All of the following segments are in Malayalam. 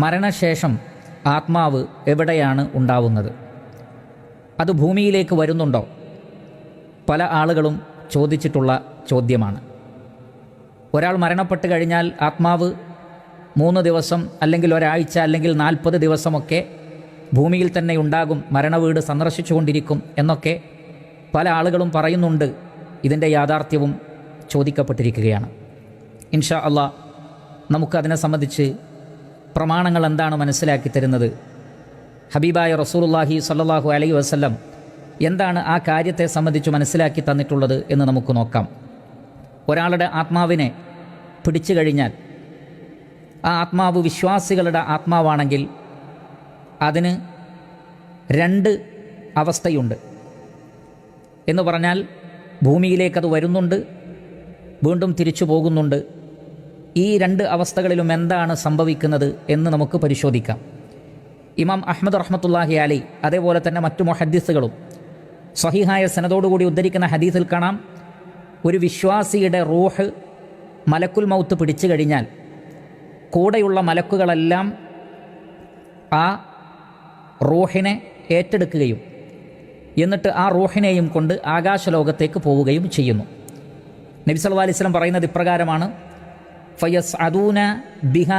മരണശേഷം ആത്മാവ് എവിടെയാണ് ഉണ്ടാവുന്നത്? അത് ഭൂമിയിലേക്ക് വരുന്നുണ്ടോ? പല ആളുകളും ചോദിച്ചിട്ടുള്ള ചോദ്യമാണ്. ഒരാൾ മരണപ്പെട്ട് കഴിഞ്ഞാൽ ആത്മാവ് മൂന്ന് ദിവസം അല്ലെങ്കിൽ ഒരാഴ്ച അല്ലെങ്കിൽ നാൽപ്പത് ദിവസമൊക്കെ ഭൂമിയിൽ തന്നെ ഉണ്ടാകും മരണവീട് സന്ദർശിച്ചുകൊണ്ടിരിക്കും എന്നൊക്കെ പല ആളുകളും പറയുന്നുണ്ട്. ഇതിന്റെ യാഥാർത്ഥ്യവും ചോദിക്കപ്പെട്ടിരിക്കുകയാണ്. ഇൻഷാ അള്ളാ നമുക്കതിനെ സംബന്ധിച്ച് പ്രമാണങ്ങൾ എന്താണ് മനസ്സിലാക്കി തരുന്നത്? ഹബീബായ റസൂലുള്ളാഹി സ്വല്ലല്ലാഹു അലൈഹി വസല്ലം എന്താണ് ആ കാര്യത്തെ സംബന്ധിച്ച് മനസ്സിലാക്കി തന്നിട്ടുള്ളത് എന്ന് നമുക്ക് നോക്കാം. ഒരാളുടെ ആത്മാവിനെ പിടിച്ചു കഴിഞ്ഞാൽ ആ ആത്മാവ് വിശ്വാസികളുടെ ആത്മാവാണെങ്കിൽ അതിന് രണ്ട് അവസ്ഥയുണ്ട്. എന്ന് പറഞ്ഞാൽ ഭൂമിയിലേക്കത് വരുന്നുണ്ട് വീണ്ടും തിരിച്ചു പോകുന്നുണ്ട് ഈ രണ്ട് അവസ്ഥകളിലും എന്താണ് സംഭവിക്കുന്നത് എന്ന് നമുക്ക് പരിശോധിക്കാം. ഇമാം അഹമ്മദ് റഹ്മത്തുല്ലാഹി അലി അതേപോലെ തന്നെ മറ്റു മൊഹദ്ദീസുകളും സ്വഹിഹായ സനതോടുകൂടി ഉദ്ധരിക്കുന്ന ഹദീസിൽ കാണാം ഒരു വിശ്വാസിയുടെ റൂഹ് മലക്കുൽ മൗത്ത് പിടിച്ചു കഴിഞ്ഞാൽ കൂടെയുള്ള മലക്കുകളെല്ലാം ആ റൂഹിനെ ഏറ്റെടുക്കുകയും എന്നിട്ട് ആ റൂഹിനെയും കൊണ്ട് ആകാശലോകത്തേക്ക് പോവുകയും ചെയ്യുന്നു. നബി സല്ലല്ലാഹു അലൈഹി പറയുന്നത് ഇപ്രകാരമാണ് ഫയസ്അദൂന ബിഹ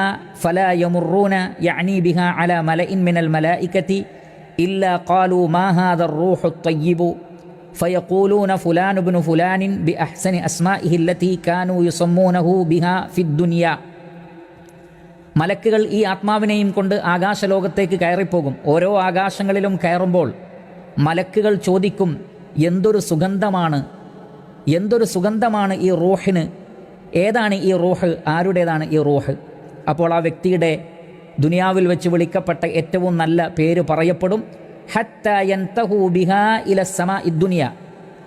ഫലാ യമുറൂന യഅനി ബിഹ അല മലഇൻ മിനൽ മലായികതി ഇല്ലാ ഖാലു മാ ഹാദ الروح الطيب فيقولون فلان بن فلان بأحسن أسمائه التي كانوا يسمونه بها في الدنيا മലക്കുകൾ ഈ ആത്മാവിനെയും കൊണ്ട് ആകാശലോകത്തേക്ക് കയറിപ്പോകും ഓരോ ആകാശങ്ങളിലും കയറുമ്പോൾ മലക്കുകൾ ചോദിക്കും എന്തൊരു സുഗന്ധമാണ് എന്തൊരു സുഗന്ധമാണ് ഈ റൂഹിന് ഏതാണ് ഈ റൂഹ്? ആരുടേതാണ് ഈ റൂഹ്? അപ്പോൾ ആ വ്യക്തിയുടെ ദുനിയാവിൽ വെച്ച് വിളിക്കപ്പെട്ട ഏറ്റവും നല്ല പേര് പറയപ്പെടും ഹത്തയൻതഹു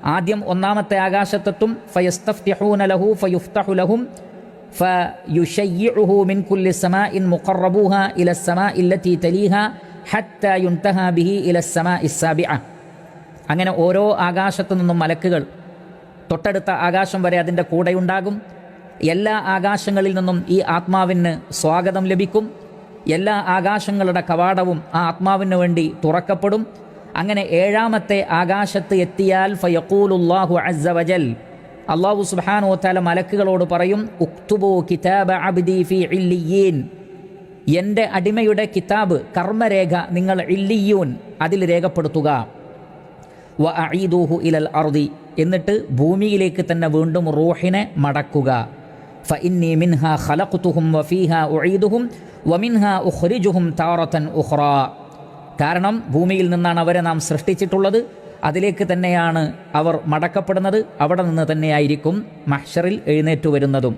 ആദ്യം ഒന്നാമത്തെ ആകാശത്തെത്തും ഫയസ്തഫ്തിഹൂന ലഹു ലഹും മിൻ കുല്ലി അങ്ങനെ ഓരോ ആകാശത്തു നിന്നും മലക്കുകൾ തൊട്ടടുത്ത ആകാശം വരെ അതിന്റെ കൂടെയുണ്ടാകും. എല്ലാ ആകാശങ്ങളിൽ നിന്നും ഈ ആത്മാവിന് സ്വാഗതം ലഭിക്കും. എല്ലാ ആകാശങ്ങളുടെ കവാടവും ആ ആത്മാവിന് വേണ്ടി തുറക്കപ്പെടും. അങ്ങനെ ഏഴാമത്തെ ആകാശത്ത് എത്തിയാൽ ഫയക്കൂലുല്ലാഹു അസ്സവജൽ അള്ളാഹു സുബ്ഹാനഹു വതആല മലക്കുകളോട് പറയും ഉക്തുബു കിതാബ അബ്ദി ഫി ഇല്ലിയീൻ എന്റെ അടിമയുടെ കിതാബ് കർമ്മരേഖ നിങ്ങൾ ഇല്ലിയൂൻ അതിൽ രേഖപ്പെടുത്തുക. വ ഇലൽ അർദി. എന്നിട്ട് ഭൂമിയിലേക്ക് തന്നെ വീണ്ടും റൂഹിനെ മടക്കുക. ഫ ഇന്നി മിൻഹ ഖലഖ്തുഹും വഫീഹ ഉഈദുഹും വമിൻഹ ഉഖ്രിജുഹും താറത്തൻ ഉഖ്റ കാരണം ഭൂമിയിൽ നിന്നാണ് അവരെ നാം സൃഷ്ടിച്ചിട്ടുള്ളത്. അതിലേക്ക് തന്നെയാണ് അവർ മടക്കപ്പെടുന്നത്. അവിടെ നിന്ന് തന്നെയായിരിക്കും മഹ്ഷറിൽ എഴുന്നേറ്റു വരുന്നതും.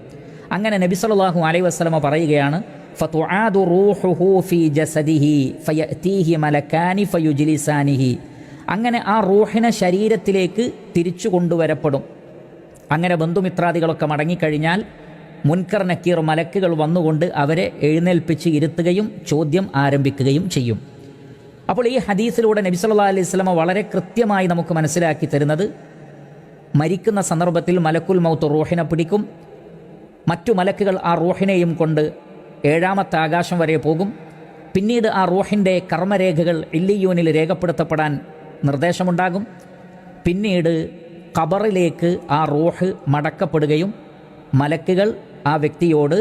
അങ്ങനെ നബി സല്ലല്ലാഹു അലൈഹി വസല്ലമ പറയുകയാണ് ഫതുആദു റൂഹുഹു ഫീ ജസദിഹി ഫയഅതീഹി മലക്കാനി ഫയുജ്ലിസാനിഹി. അങ്ങനെ ആ റൂഹിനെ ശരീരത്തിലേക്ക് തിരിച്ചു കൊണ്ടുവരപ്പെടും. അങ്ങനെ ബന്ധുമിത്രാദികളൊക്കെ മടങ്ങിക്കഴിഞ്ഞാൽ മുൻകർ നക്കീർ മലക്കുകൾ വന്നുകൊണ്ട് അവരെ എഴുന്നേൽപ്പിച്ച് ഇരുത്തുകയും ചോദ്യം ആരംഭിക്കുകയും ചെയ്യും. അപ്പോൾ ഈ ഹദീസിലൂടെ നബി സല്ലാ അലൈഹി സ്വലമ വളരെ കൃത്യമായി നമുക്ക് മനസ്സിലാക്കി തരുന്നത് മരിക്കുന്ന സന്ദർഭത്തിൽ മലക്കുൽ മൗത്ത് റോഹിനെ പിടിക്കും. മറ്റു മലക്കുകൾ ആ റോഹിനെയും കൊണ്ട് ഏഴാമത്തെ ആകാശം വരെ പോകും. പിന്നീട് ആ റോഹിന്റെ കർമ്മരേഖകൾ ഇല്ലിയൂനിൽ രേഖപ്പെടുത്തപ്പെടാൻ നിർദ്ദേശമുണ്ടാകും. പിന്നീട് ഖബറിലേക്ക് ആ റോഹ് മടക്കപ്പെടുകയും മലക്കുകൾ ആ വ്യക്തിയോട്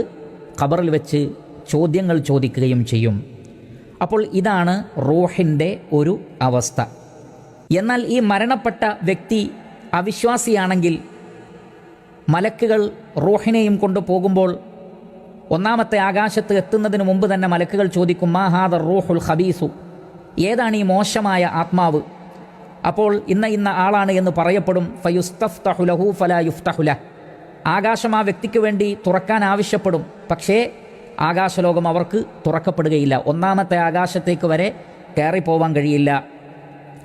ഖബറിൽ വെച്ച് ചോദ്യങ്ങൾ ചോദിക്കുകയും ചെയ്യും. അപ്പോൾ ഇതാണ് റൂഹിന്റെ ഒരു അവസ്ഥ. എന്നാൽ ഈ മരണപ്പെട്ട വ്യക്തി അവിശ്വാസിയാണെങ്കിൽ മലക്കുകൾ റൂഹിനെയും കൊണ്ടുപോകുമ്പോൾ ഒന്നാമത്തെ ആകാശത്ത് എത്തുന്നതിന് മുമ്പ് തന്നെ മലക്കുകൾ ചോദിക്കും മാഹാദർ റൂഹുൽ ഹബീസു ഏതാണ് ഈ മോശമായ ആത്മാവ്? അപ്പോൾ ഇന്ന ഇന്ന ആളാണ് എന്ന് പറയപ്പെടും ഫയുസ്തഫ് തഹുലഹു ഫല യുഫ്തഹുല ആകാശം ആ വ്യക്തിക്ക് വേണ്ടി തുറക്കാൻ ആവശ്യപ്പെടും. പക്ഷേ ആകാശലോകം അവർക്ക് തുറക്കപ്പെടുകയില്ല. ഒന്നാമത്തെ ആകാശത്തേക്ക് വരെ കയറിപ്പോവാൻ കഴിയില്ല.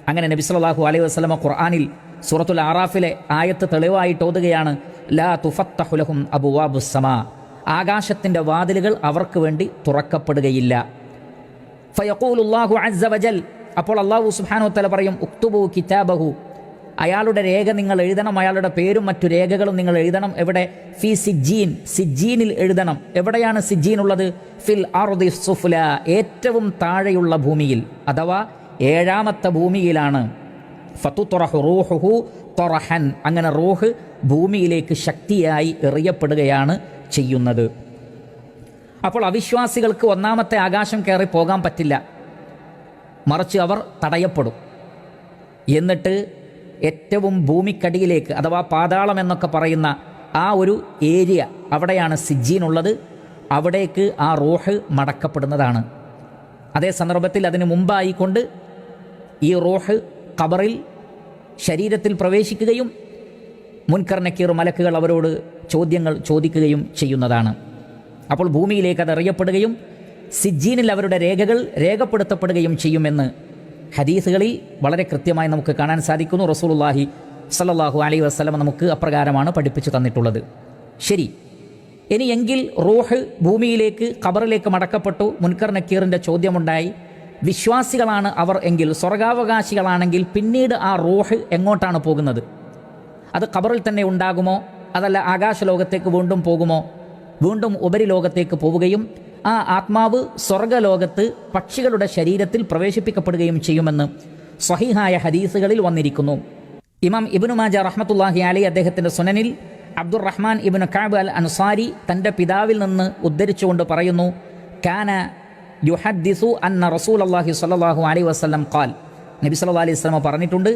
അങ്ങനെ നബി സല്ലല്ലാഹു അലൈഹി വസ്ലമ ഖുർആാനിൽ സൂറത്തുൽ ആറാഫിലെ ആയത്ത് തെളിവായിട്ട് ഓതുകയാണ് ലാ തുഫത്തഹുലഹും അബുവാബുസമാ ആകാശത്തിന്റെ വാതിലുകൾ അവർക്ക് വേണ്ടി തുറക്കപ്പെടുകയില്ല. ഫയഖൂലുല്ലാഹു അസ്സ അപ്പോൾ അള്ളാഹു സുബ്ഹാനഹു വതആല പറയും ഉക്തുബു കിതാബഹു. അയാളുടെ രേഖ നിങ്ങൾ എഴുതണം അയാളുടെ പേരും മറ്റു രേഖകളും നിങ്ങൾ എഴുതണം. എവിടെ? ഫി സിജീൻ സിജീനിൽ എഴുതണം. എവിടെയാണ് സിജീൻ ഉള്ളത്? ഫിൽ അറുദി സുഫ്ല ഏറ്റവും താഴെയുള്ള ഭൂമിയിൽ അഥവാ ഏഴാമത്തെ ഭൂമിയിലാണ്. ഫത്തുറഹു റൂഹുഹു തൊറഹൻ. അങ്ങനെ റൂഹ് ഭൂമിയിലേക്ക് ശക്തിയായി എറിയപ്പെടുകയാണ് ചെയ്യുന്നത്. അപ്പോൾ അവിശ്വാസികൾക്ക് ഒന്നാമത്തെ ആകാശം കയറി പോകാൻ പറ്റില്ല. മറിച്ച് അവർ തടയപ്പെടും. എന്നിട്ട് ഏറ്റവും ഭൂമിക്കടിയിലേക്ക് അഥവാ പാതാളം എന്നൊക്കെ പറയുന്ന ആ ഒരു ഏരിയ അവിടെയാണ് സിജീനുള്ളത് അവിടേക്ക് ആ റോഹ് മടക്കപ്പെടുന്നതാണ്. അതേ സന്ദർഭത്തിൽ അതിന് മുമ്പായിക്കൊണ്ട് ഈ റോഹ് ഖബറിൽ ശരീരത്തിൽ പ്രവേശിക്കുകയും മുൻകർ നക്കീർ മലക്കുകൾ അവരോട് ചോദ്യങ്ങൾ ചോദിക്കുകയും ചെയ്യുന്നതാണ്. അപ്പോൾ ഭൂമിയിലേക്ക് അത് എറിയപ്പെടുകയും സിജീനിൽ അവരുടെ രേഖകൾ രേഖപ്പെടുത്തപ്പെടുകയും ചെയ്യുമെന്ന് ഹദീസുകളിൽ വളരെ കൃത്യമായി നമുക്ക് കാണാൻ സാധിക്കുന്നു. റസൂലുള്ളാഹി സല്ലാഹു അലൈ വസ്ലം നമുക്ക് അപ്രകാരമാണ് പഠിപ്പിച്ചു തന്നിട്ടുള്ളത്. ശരി. ഇനി എങ്കിൽ റൂഹ് ഭൂമിയിലേക്ക് ഖബറിലേക്ക് മടക്കപ്പെട്ടു. മുൻകർ നക്കീറിന്റെ ചോദ്യമുണ്ടായി. വിശ്വാസികളാണ് അവർ എങ്കിൽ സ്വർഗാവകാശികളാണെങ്കിൽ പിന്നീട് ആ റൂഹ് എങ്ങോട്ടാണ് പോകുന്നത്? അത് ഖബറിൽ തന്നെ ഉണ്ടാകുമോ? അതല്ല ആകാശലോകത്തേക്ക് വീണ്ടും പോകുമോ? വീണ്ടും ഉപരിലോകത്തേക്ക് പോവുകയും ആ ആത്മാവ് സ്വർഗലോകത്ത് പക്ഷികളുടെ ശരീരത്തിൽ പ്രവേശിപ്പിക്കപ്പെടുകയും ചെയ്യുമെന്ന് സ്വഹിഹായ ഹദീസുകളിൽ വന്നിരിക്കുന്നു. ഇമാം ഇബിനു മാജ റഹ്മത്തുല്ലാഹി അലി അദ്ദേഹത്തിന്റെ സുനനിൽ അബ്ദുറഹ്മാൻ ഇബിന് കാബ് അൽ അൻസാരി തന്റെ പിതാവിൽ നിന്ന് ഉദ്ധരിച്ചുകൊണ്ട് പറയുന്നു കാന യുഹദ്ദിസു അന്ന റസൂൽ അള്ളാഹി സ്വല്ലല്ലാഹു അലൈഹി വസ്ലം ഖാൽ. നബി സല്ലാ അലൈഹി വസല്ലം പറഞ്ഞിട്ടുണ്ട്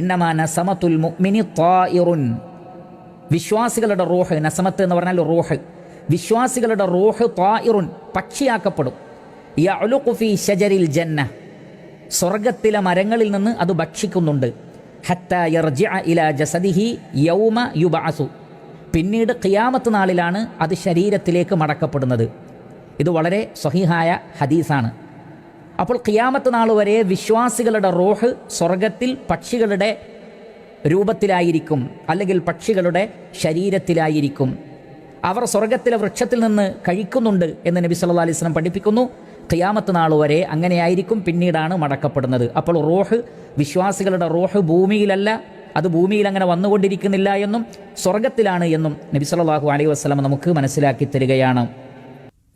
ഇന്നമാ നസമത്തുൽ മുഅ്മിനി ത്വായിറുൻ വിശ്വാസികളുടെ റൂഹ് നസമത്ത് എന്ന് പറഞ്ഞാൽ റൂഹ്. വിശ്വാസികളുടെ റോഹ് തായിറുൻ പക്ഷിയാക്കപ്പെടും. യഅ്ലുഖു ഫീ ഷജരിൽ ജന്ന. സ്വർഗത്തിലെ മരങ്ങളിൽ നിന്ന് അത് ഭക്ഷിക്കുന്നുണ്ട്. ഹത്ത യർജിഅ ഇലാ ജസദിഹി യൗമ യുബഅസു. പിന്നീട് ഖിയാമത്ത് നാളിലാണ് അത് ശരീരത്തിലേക്ക് മടക്കപ്പെടുന്നത്. ഇത് വളരെ സ്വഹിഹായ ഹദീസാണ്. അപ്പോൾ ഖിയാമത്ത് നാൾ വരെ വിശ്വാസികളുടെ റോഹ് സ്വർഗത്തിൽ പക്ഷികളുടെ രൂപത്തിലായിരിക്കും അല്ലെങ്കിൽ പക്ഷികളുടെ ശരീരത്തിലായിരിക്കും. അവർ സ്വർഗത്തിലെ വൃക്ഷത്തിൽ നിന്ന് കഴിക്കുന്നുണ്ട് എന്ന് നബി സല്ലാ അലൈഹി സ്വലം പഠിപ്പിക്കുന്നു. ഖിയാമത്ത് നാൾ വരെ അങ്ങനെയായിരിക്കും പിന്നീടാണ് മടക്കപ്പെടുന്നത്. അപ്പോൾ റോഹ് വിശ്വാസികളുടെ റോഹ് ഭൂമിയിലല്ല അത് ഭൂമിയിൽ അങ്ങനെ വന്നുകൊണ്ടിരിക്കുന്നില്ല എന്നും സ്വർഗത്തിലാണ് എന്നും നബി സല്ലാഹു അലൈഹി വസല്ലം നമുക്ക് മനസ്സിലാക്കി തരികയാണ്.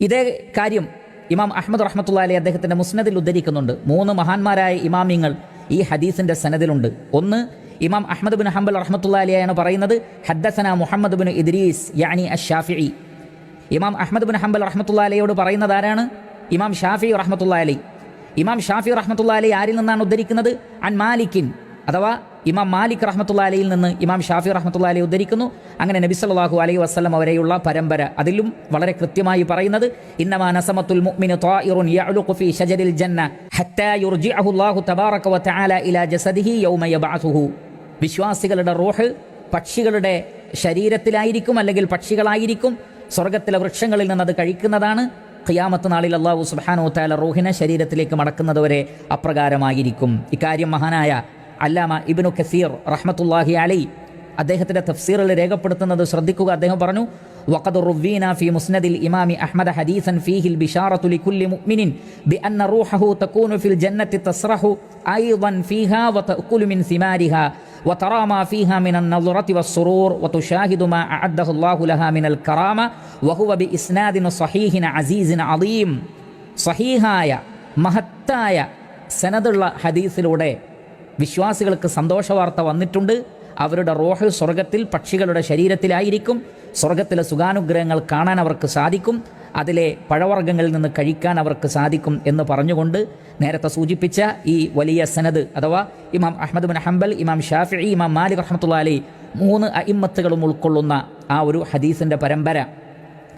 ഇതേ കാര്യം ഇമാം അഹമ്മദ് റഹ്മത്തുള്ള അലി അദ്ദേഹത്തിന്റെ മുസ്നദിൽ ഉദ്ധരിക്കുന്നുണ്ട്. മൂന്ന് മഹാന്മാരായ ഇമാമിങ്ങൾ ഈ ഹദീസിന്റെ സനദിലുണ്ട്. ഒന്ന് ഇമാം അഹമ്മദ് ബിൻ ഹംബൽ റഹ്മത്തുള്ള അലിയാണ് പറയുന്നത് ഹദ്ദസന മുഹമ്മദ് ബിൻ ഇദ്രീസ് യാനി അഷാഫി ഇമാം അഹമ്മദ് ബിൻ ഹംബൽ റഹ്മത്തുള്ള അലിയോട് പറയുന്നത് ആരാണ്? ഇമാം ഷാഫി റഹ്മത്തുള്ള അലി ഇമാം ഷാഫി റഹ്മത്തുള്ള അലി ആരിൽ നിന്നാണ് ഉദ്ധരിക്കുന്നത്? അൻ മാലിക്കിൻ അഥവാ ഇമാം മാലിക് റഹ്മത്തുള്ള അലിയിൽ നിന്ന് ഇമാം ഷാഫി റഹ്മത്തുള്ള അലി ഉദ്ധരിക്കുന്നു. അങ്ങനെ നബി സല്ലല്ലാഹു അലൈഹി വസ്ലം വരെയുള്ള പരമ്പര അതിലും വളരെ കൃത്യമായി പറയുന്നത് ഇന്നമാ നസമത്തുൽ മുഅ്മിനു ഷജരിൽ ഹത്താ യുർജിഅഹു അല്ലാഹു തബാറക വ ഇലാ ജസദിഹി യൗമ വിശ്വാസികളുടെ റോഹ് പക്ഷികളുടെ ശരീരത്തിലായിരിക്കും അല്ലെങ്കിൽ പക്ഷികളായിരിക്കും. സ്വർഗത്തിലെ വൃക്ഷങ്ങളിൽ നിന്ന് അത് കഴിക്കുന്നതാണ്. ഖിയാമത്ത് നാളിൽ അള്ളാഹു സുബാനോ താല റൂഹിനെ ശരീരത്തിലേക്ക് മടക്കുന്നതുവരെ അപ്രകാരമായിരിക്കും. ഇക്കാര്യം മഹാനായ അല്ലാമ ഇബിനു കസീർ റഹ്മത്തുല്ലാഹി അലി അദ്ദേഹത്തിന്റെ തഫ്സീറിൽ രേഖപ്പെടുത്തുന്നത് ശ്രദ്ധിക്കുക. അദ്ദേഹം പറഞ്ഞു വഖദ് روينا في മുസ്നദിൽ ഇമാമി അഹ്മദ് ഹദീസൻ ഫീഹിൽ ബിഷാറത്തു لكل മുഅ്മിനിൻ ബിഅന്ന روحه തകൂനു ഫിൽ ജന്നത്തി തസ്റഹു ഐദൻ ഫീഹാ വതഅകുലു മിൻ സിമാരിഹാ وترى ما فيها من النظرة والسرور وتشاهد ما أعده الله لها من الكرامة وهو بإسناد صحيح عزيز عظيم. صحيحايا മഹത്തായ സനതുള്ള ഹദീസിലൂടെ വിശ്വാസികൾക്ക് സന്തോഷവാർത്ത വന്നിട്ടുണ്ട്. അവരുടെ റോഹ് സ്വർഗത്തിൽ പക്ഷികളുടെ ശരീരത്തിലായിരിക്കും. സ്വർഗത്തിലെ സുഖാനുഗ്രഹങ്ങൾ കാണാൻ അവർക്ക് സാധിക്കും. അതിലെ പഴവർഗങ്ങളിൽ നിന്ന് കഴിക്കാൻ അവർക്ക് സാധിക്കും എന്ന് പറഞ്ഞുകൊണ്ട് നേരത്തെ സൂചിപ്പിച്ച ഈ വലിയ സനദ് അഥവാ ഇമാം അഹമ്മദ് ബിൻ ഹംബൽ ഇമാം ഷാഫി ഇമാം മാലിക് റഹ്മത്തുള്ള അലി മൂന്ന് അയിമ്മത്തുകളും ഉൾക്കൊള്ളുന്ന ആ ഒരു ഹദീസിന്റെ പരമ്പര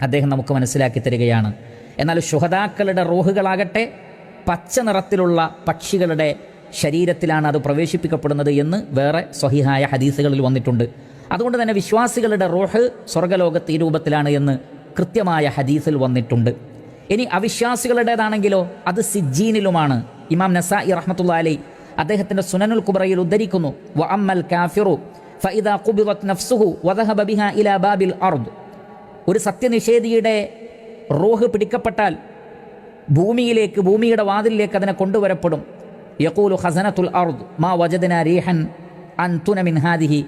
അദ്ദേഹം നമുക്ക് മനസ്സിലാക്കി തരികയാണ്. എന്നാൽ ശുഹതാക്കളുടെ റോഹുകളാകട്ടെ പച്ച നിറത്തിലുള്ള പക്ഷികളുടെ ശരീരത്തിലാണ് അത് പ്രവേശിപ്പിക്കപ്പെടുന്നത് എന്ന് വേറെ സ്വഹിഹായ ഹദീസുകളിൽ വന്നിട്ടുണ്ട്. അതുകൊണ്ട് തന്നെ വിശ്വാസികളുടെ റോഹ് സ്വർഗലോകത്ത് രൂപത്തിലാണ് എന്ന് കൃത്യമായ ഹദീസിൽ വന്നിട്ടുണ്ട്. ഇനി അവിശ്വാസികളുടേതാണെങ്കിലോ അത് സിജീനിലുമാണ്. ഇമാം നസായി റഹ്മത്തുള്ള അലി അദ്ദേഹത്തിന്റെ സുനനുൽ കുബറയിൽ ഉദ്ധരിക്കുന്നു. വ അമ്മൽ കാഫിറു വദഹബ ബാബിൽ അർദ്. ഒരു സത്യനിഷേധിയുടെ റോഹ് പിടിക്കപ്പെട്ടാൽ ഭൂമിയിലേക്ക് ഭൂമിയുടെ വാതിലിലേക്ക് അതിനെ കൊണ്ടുവരപ്പെടും. യക്കൂലു ഹസനത്തുൽ അർദ് മാ വജദന റീഹൻ അൻ തുനമിൻ ഹാദിഹി